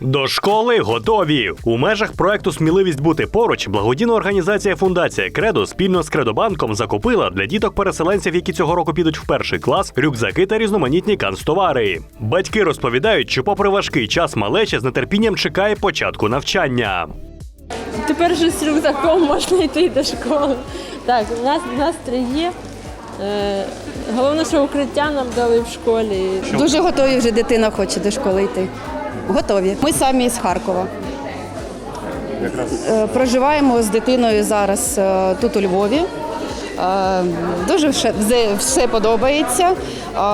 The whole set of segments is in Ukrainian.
До школи готові у межах проекту Сміливість бути поруч. Благодійна організація Фундація Кредо спільно з Кредобанком закупила для діток-переселенців, які цього року підуть в перший клас, рюкзаки та різноманітні канцтовари. Батьки розповідають, що, попри важкий час, малеча з нетерпінням чекає початку навчання. Тепер вже з рюкзаком можна йти до школи. Так, у нас настрій є. Е, Головне, що укриття нам дали в школі. Дуже готові вже дитина хоче до школи йти. Готові. Ми самі з Харкова. Е, Проживаємо з дитиною зараз е, тут у Львові. Е, Дуже все, все- подобається.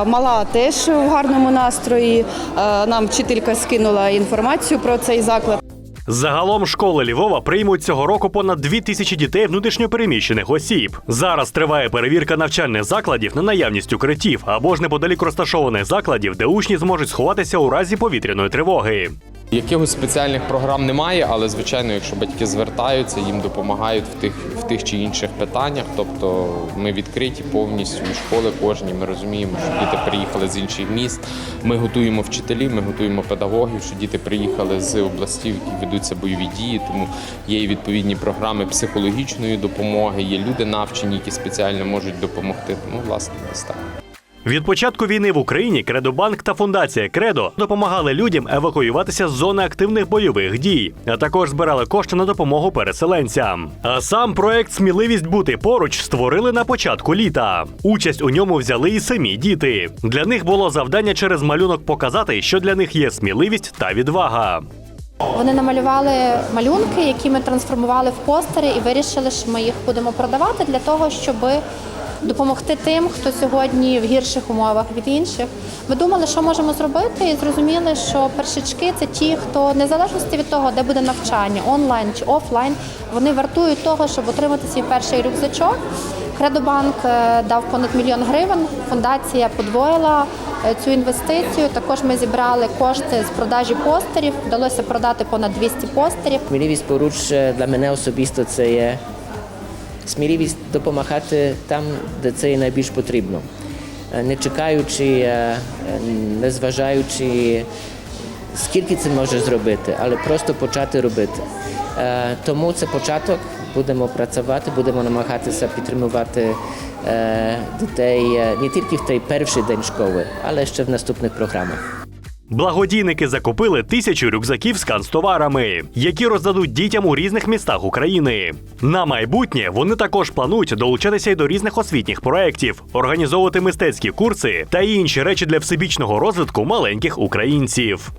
Мала теж в гарному настрої. Нам вчителька скинула інформацію про цей заклад. Загалом школи Львова приймуть цього року понад дві тисячі дітей внутрішньопереміщених осіб. Зараз триває перевірка навчальних закладів на наявність укриттів або ж неподалік розташованих закладів, де учні зможуть сховатися у разі повітряної тривоги. Якихось спеціальних програм немає, але звичайно, якщо батьки звертаються, їм допомагають в тих в тих чи інших питаннях. Тобто ми відкриті повністю і школи кожні. Ми розуміємо, що діти приїхали з інших міст. Ми готуємо вчителів, ми готуємо педагогів, що діти приїхали з областів, які ведуться бойові дії. Тому є і відповідні програми психологічної допомоги. Є люди навчені, які спеціально можуть допомогти. Тому власне десь так. Від початку війни в Україні Кредобанк та фундація Кредо допомагали людям евакуюватися з зони активних бойових дій, а також збирали кошти на допомогу переселенцям. А сам проект Сміливість бути поруч створили на початку літа. Участь у ньому взяли і самі діти. Для них було завдання через малюнок показати, що для них є сміливість та відвага. Вони намалювали малюнки, які ми трансформували в постери, і вирішили, що ми їх будемо продавати для того, щоб допомогти тим, хто сьогодні в гірших умовах від інших. Ми думали, що можемо зробити, і зрозуміли, що першачки це ті, хто незалежності від того, де буде навчання, онлайн чи офлайн, вони вартують того, щоб отримати свій перший рюкзачок. Кредобанк е, дав понад мільйон гривень. Фундація подвоїла е, цю інвестицію. Також ми зібрали кошти з продажі постерів. Вдалося продати понад 200 постерів. Сміливість поруч для мене особисто це є сміливість допомагати там, де це є найбільш потрібно, Е, не чекаючи, е, не зважаючи, скільки це може зробити, але просто почати робити. Е, Тому це початок. Будемо працювати, будемо намагатися підтримувати дітей не тільки в той перший день школи, але ще в наступних програмах. Благодійники закупили тисячу рюкзаків з канцтоварами, які роздадуть дітям у різних містах України. На майбутнє вони також планують долучатися й до різних освітніх проєктів, організовувати мистецькі курси та інші речі для всебічного розвитку маленьких українців.